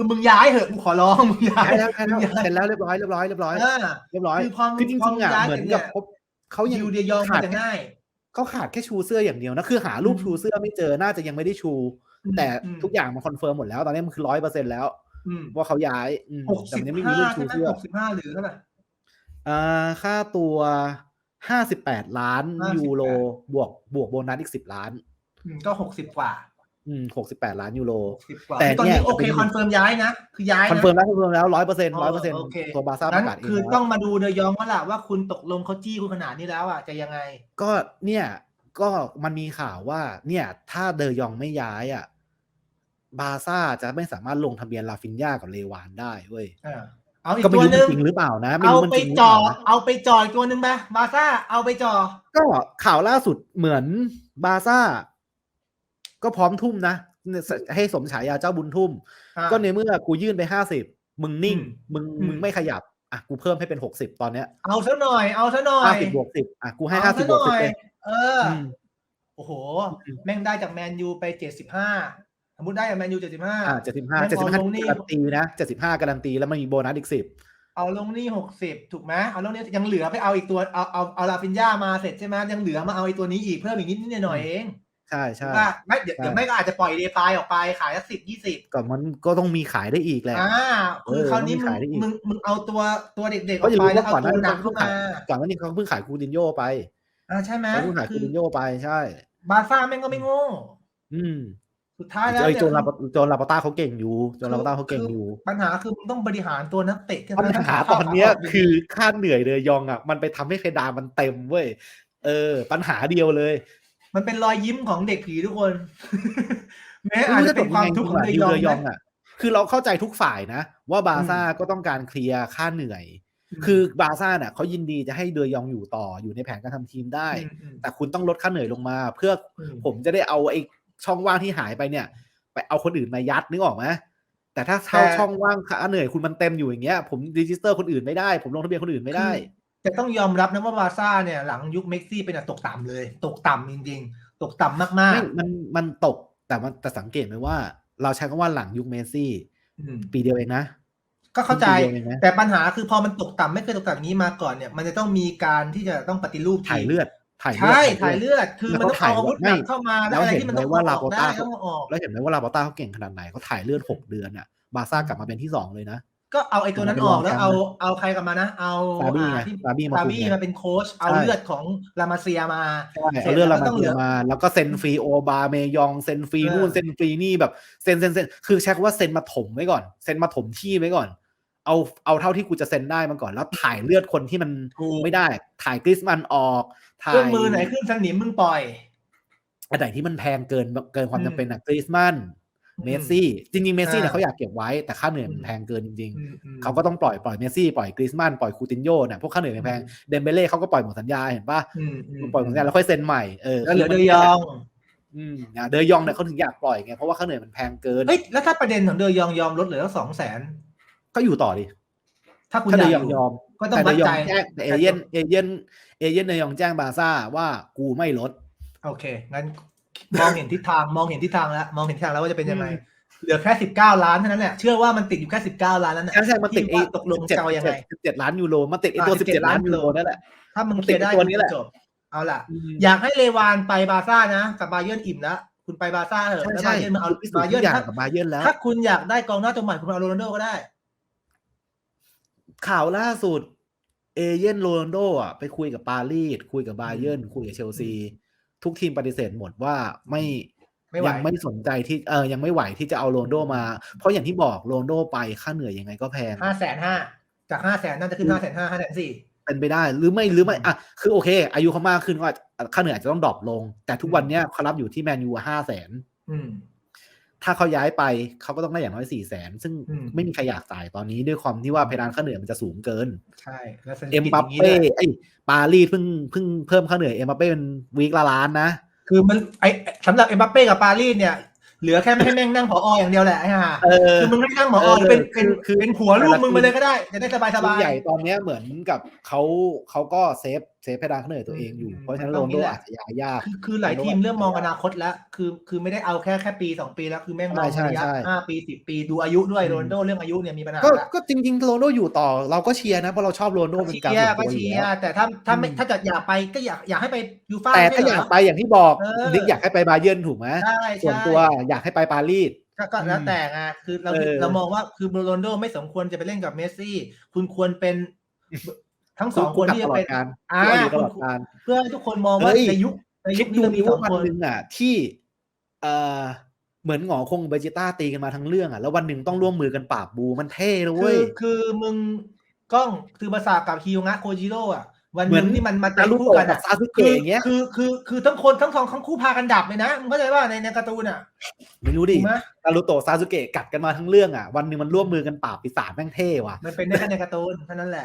คือมึงย้ายเหอะกูขอร้องมึงย้ายย้ายแล้วย้ายแล้วเสร็จแล้วเรียบร้อยเรียบร้อยเรียบร้อยเออเรียบร้อยคือพอคือจริงๆอะพอย้ายเหมือนเสร็จเนี่กับยเขาเขายังยูเดียยองขามัดนจะง่ายเขาขาดแค่ชูเสื้ออย่างเดียวนะคือหารูปอืมชูเสื้อไม่เจอน่าจะยังไม่ได้ชู แต่อืมทุกอย่างมันคอนเฟิร์มหมดแล้วตอนนี้มันคือร้อยเปอร์เซ็นแล้วอืมว่าเขาย้ายอืมหกแต่สิบมันยังไม่มีห้ารูปชูใช่ไหมเสื้อหกสิบห้าหรือเท่าไหร่อ่าค่าตัวห้าสิบแปดล้าน58ยูโรบวกบวกโบนัสอีกสิบล้านอืมก็หกสิบกว่า อืมหกสิบแปดล้านยูโรสิบกว่าแต่ตอนเนี่นี้ยโอเคจะเป็นคอนเฟิร์มย้ายนะ คือย้ายคอนนะเฟิร์มแล้วคอนเฟิร์มแล้วร้อยเปอร์เซ็นต์อ๋อร้อยเปอร์เซ็นต์โอเคตัวบาร์ซ่าปงั้นระกาศเองคือแล้วต้องมาดูเดยองว่าล่ะว่าคุณตกลงเขาจี้คุณขนาดนี้แล้วอะจะยังไง ก็เนี่ยก็มันมีข่าวว่าเนี่ย ถ้าเดยองไม่ย้ายอะบาร์ซ่าจะไม่สามารถลงทะเบียนลาฟินยากับเลวานได้เว้ยอ่าเอาอีกก็ไม่ตัวรู้หมันนึ่งจริงหรือเปล่านะไม่เอารู้มันไปจริงหรือจ่เปอล่านะเอาไปจ่ออีกตัวหนึ่งไปบาร์ซ่าเอาไปจ่อก็ข่าวล่าสุดเหมือนบาร์ซ่า ก็พร้อมทุ่มนะ ให้สมฉายาเจ้าบุญทุ่มอ่าก็ในเมื่อกูยื่นไปห้าสิบมึงนิ่งอืมมึงอืมมึงไม่ขยับอะกูเพิ่มให้เป็นหกสิบตอนเนี้ยเอาซะหน่อยเอาซะหน่อยห้าสิบบวกสิบอะกูให้เอห้าสิซะบบวกหสิบน่อยเลยเอออมโอ้โหอืมแม่งได้จากแมนยูไปเจ็ดสิบห้าสมมติได้จากแมนยูเจ็ดสิบห้าอ่าเจ็ดสิบห้าไม่เจ็ดพสิอบห้าลงนี่การันตีนะเจ็ดสิบห้าการันตีแล้วมันมีโบนัสอีกสิบเอาลงนี่หกสิบถูกไหมเอาลงนี่ยังเหลือไปเอาอีกตัวเอาเอาเอาลาฟินยามาเสร็จใช่ไหมยังเหลือมาเอาไอ้ตัวนี้อีกเพิ่มอีกนิดนิดหน่อยๆเอง ใช่ใช่ว่าไม่เดี๋ยวใช่เดี๋ยวไม่ก็อาจจะปล่อยเดฟายออกไปขายสักสิบยี่สิบก็มันก็ต้องมีขายได้อีกแหละอ่าคือเออคราวนี้มันมีมึงขายได้อีกมึงมึงเอาตัวตัวเด็กๆอเขาอกอย่าไปลืมแล้วว่าเอาก่อนหตัวน้านี้หนักเขาเข้าเพิ่งมาขายก่อนหน้านี้เขาเพิ่งขายคูตินโยไปอ่าใช่ไหมเขาเพิ่งขายคืคูอตินโยไปใช่ บาร์ซ่าแม่งก็ไม่โง่อืมสุดท้ายแล้วไอ้เนี่ยโจนลาปาโจนลาปาต้าเขาเก่งอยู่โจนลาปาต้าเขาเก่งอยู่ ปัญหาคือมึงต้องบริหารตัวนักเตะที่ปัญหาตอนเนี้ยคือค่าเหนื่อยเดยองอะมันไปทำให้เพดานมันเต็มเว้ยเออ ปัญหาเดียวเลย มันเป็นรอยยิ้มของเด็กผีทุกคน แม้ไม่อาจรู้จะจะจเป็บนคยัวางมไงทุกข์ของอะเดดิยวองเดยองนะอะ คือเราเข้าใจทุกฝ่ายนะ ว่าบาร์ซ่าก็ต้องการเคลียร์ค่าเหนื่อย คือบาร์ซ่าเนี่ยเขายินดีจะให้เดยองอยู่ต่ออยู่ในแผนการทำทีมได้อืมอืมแต่คุณต้องลดค่าเหนื่อยลงมา เพื่ออืมผมจะได้เอาไอ้ช่องว่างที่หายไปเนี่ย ไปเอาคนอื่นมายัดนึกออกไหมแต่ถ้าเข้าช่องว่างค่าเหนื่อยคุณมันเต็มอยู่อย่างเงี้ยผมรีจิสเตอร์คนอื่นไม่ได้ ผมลงทะเบียนคนอื่นไม่ได้คือ จะต้องยอมรับนะว่าบาร์ซ่าเนี่ยหลังยุคเม็กซี่เป็นอะตกต่ำเลย ตกต่ำจริง ๆ ตกต่ำมากไม่มันมันตกแต่มันแต่สังเกตไหมว่า เราใช้คำว่าหลังยุคเมสซี่ๆอืมปีเดียวเองนะก็เข้าใจปีเดียวเองนะแต่ปัญหาคือพอมันตกต่ำไม่เคยตกต่ำอย่างนี้มาก่อนเนี่ย มันจะต้องมีการที่จะต้องปฏิรูปทีมถ่ายเลือดถ่ายเลือดใช่ถ่ายเลือดคือแล้วมันก็ต้องเอาอาวุธหนักไม่เข้ามาแล้วแล้วอะไรเห็นที่มันไหมต้องว่าเอาลาอโปอกต้าได้เขาต้องเอาออกแล้วเห็นไหมว่าลาปอต้าเขาเก่งขนาดไหนเขาถ่ายเลือดหกเดือนอะบาร์ซ่ากลับมาเป็นที่สองเลยนะ ก็เอาไอ้ตัวนั้นออกแล้วเอาเอาใครกลับมานะ เอาซาบี้ไงอ่ที่ซาบี้มาซาคุมบี้ไงมาเป็นโค้ชเอาใช่เลือดของลามาเซียมาใช่เสร็เอาจเรื่องแล้ราวก็มาต้องเหลืเซียอมา แล้วก็เซ็นฟรีโอบาเมยองเซ็นฟรีเออนู่นเซ็นฟรีนี่แบบเซ็นเซ็นเซ็นคือใช้คำว่าเซ็นมาถมไว้ก่อนเซ็นมาถมที่ไว้ก่อน เอาเอาเท่าที่กูจะเซ็นได้มาก่อน แล้วถ่ายเลือดคนที่มันถูกไม่ได้ ถ่ายกริสมันออกถ่าเครื่อยงมือไหนขึ้นสนิมมึงปล่อยอันไหนที่มันแพงเกินเกินความอืมจำเป็นอะกริสมัน เมสซี่ จริงๆ เมสซี่เนี่ยอ่าเขาอยากเก็บไว้แต่ค่าเหนื่อยมันอืมแพงเกินจริงอืมอืมๆเขาก็ต้องปล่อยปล่อยเมสซี่ปล่อยกริสมันปล่อยคูตินโยเนี่ยพวกค่าเหนื่อยแพงๆเดมเบเล่เขาก็ปล่อยหมดสัญญาเห็นปะอืมอืมปล่อยหมดสัญญาแล้วค่อยเซ็นใหม่เออแล้วเหลือคืเดมันยองอืมอะเดยองเนี่ยเขาถึงอยากปล่อยไงเพราะว่าค่าเหนื่อยมันแพงเกินเฮ้ยแล้วถ้าประเด็นของเดยองยอมลดเหลือสองแสนก็อยู่ต่อดิถ้าคุณถ้าอเดยากยองอยอมก็ต้องแต่วัเดดยอใจงแจ้งแต่เอเย่นเอเย่นเอเย่นเดยองแจ้งบาร์ซ่าว่ากูไม่ลด โอเคงั้น มองเห็นทิศทางมองเห็นทิศทางแล้ว มองเห็นทิศทางแล้วว่าจะเป็นยังไงอืมเหลือแค่สิบเก้าล้านเท่านั้นแหละเชื่อว่ามันติดอยู่แค่สิบเก้าล้านแล้วนะใช่ใช่มันติดที่ว่าตกลงเจ็ดจะเอายังไงสิบเจ็ดล้านยูโรมันติดไอตัวอ่าสิบเจ็ด17ล้านยูโรล้านยูโรนั่นแหละถ้ามึงเคลียร์ได้ตัวนี้แหละจบเอาล่ะอืมอยากให้เลวานไปบาร์ซ่านะกับบาเยิร์นอิ่มแล้วคุณไปบาร์ซ่าเถอะใช่แล้วใช่บาเยิร์นมาเอาพิสูจบาน์เยิทุร์กนอย่างถ้ากับบาเยิร์นแล้วถ้าคุณอยากได้กองหน้าตัวใหม่คุณเอาโรนัลโดก็ได้ ข่าวล่าสุด เอเย่นโรนัลโดอะไปคุยกับปารีสคุยกับบาเยิร์นคุยกับเชลซี ทุกทีมปฏิเสธหมดว่าไม่ไม่ไหวยังไม่สนใจที่เออยังไม่ไหวที่จะเอาโรนลโดมา เพราะอย่างที่บอกโรนลโดไปค่าเหนื่อยยังไงก็แพงห้าแสนห้าจากห้าแสนน่าจะขึ้นห้าแสนห้าห้าแสนสี่เป็นไปได้หรือไม่หรือไม่อะคือโอเค อายุเขามากขึ้นก็อาจค่าเหนื่อยอาจจะต้องดรอปลง แต่ทุกวันเนี้ยเขารับอยู่ที่แมนยูห้าแสนอืม ถ้าเขาย้ายไปเขาก็ต้องได้อย่างน้อยสี่แสนซึ่งอืมไม่มีใครอยากจ่ายตอนนี้ด้วยความที่ว่าเพดานค่าเหนื่อยมันจะสูงเกิน ใช่แล้วศรษฐเอ็มกิจบัปย่างนี้เป้ด้วยไอ้ยปารีสเพิ่งเพิ่งเพิ่มค่าเหนื่อยเอ็มบัปเป้เป็นวีคละล้านนะ คือมันไอสำหรับเอ็มบัปเป้กับปารีสเนี่ยเหลือแค่ไม่ให้แม่งนั่งผออย่างเดียวแหละไอ้ห่าเออคือมึงให้นั่งผอเออหรือเป็นเป็นคือเป็นหัวลูกมึงไปเลยก็ได้ จะได้สบายสทีมบายใหญ่ตอนเนี้ยเหมือนกับเขาเขาก็เซฟ เซฟเพดานเขาเหนื่อยตัวเองอยู่อืมเพราะฉะนั้นมันโรต้อนงโดนี่แหละอาจจะย้ายยากคือคือหลายทีมเริ่มมองอนาคตแล้ว คือคือไม่ได้เอาแค่แค่ปีสองปีแล้วคือแม่งมองใช่ระยะใช่ห้าปีสิบปีดูอายุด้วยอืมโรนลโดเรื่องอายุเนี่ยมีปัญหาก็ละก็จริงๆโรนโดอยู่ต่อเราก็เชียร์นะเพราะเราชอบโรนโดเป็นเชีการยส่วนร์ก็ตัวอเชียู่ยแล้วร์แต่ถ้าถ้าไม่อืมถ้าจะอยากไปก็อยากอยากให้ไปยูฟ่าแต่ไม่ถ้าเหอรยากไปอย่างที่บอกเออนิกอยากให้ไปบาเยิร์นถูกไหมใช่ส่วนใช่ตัวอยากให้ไปปารีสก็ก็แล้วแต่ไงคือเราเออเรามองว่าคือโรนลโดไม่สมควรจะไปเล่นกับเมสซี่ คุณควรเป็น ทั้งสองคนที่ตจะลอเป็ดนการอ่าที่อยู่ตลอดการเพื่อให้ทุกคนมองว่าเฮ้ยในยุคในยุคิคดนี้ดูเรามีนิ้วสองวันคนหนึ่งอะ ที่ เอ่อเหมือนหงอคงเบจิต้าตีกันมาทั้งเรื่องอะแล้ววันหนึ่งต้องร่วมมือกันปราบบูมันเท่เลยคืเว้อยคือมึงกล้องคือภาษากับฮิวงะโคจิโร่อะวันหเหมืนึ่อนงที่มันมานาเตะรูคู่โตะกันกับอะซาสึคืเกะออย่างเงี้ยคือคือคือทั้งคนทั้งสองทั้งคู่พากันดับเลยนะมึงเข้าใจว่าในในการ์ตูนอะไม่รู้ดิถูกไหมนารูโตะซาสึเกะกัดกันมาทั้งเรื่องอะ วันหนึ่งมันร่วมมือกันปราบปีศาจแม่งเท่ว่ะมันเป็นได้แค่ในการ์ตูนเท่านั้นแหละ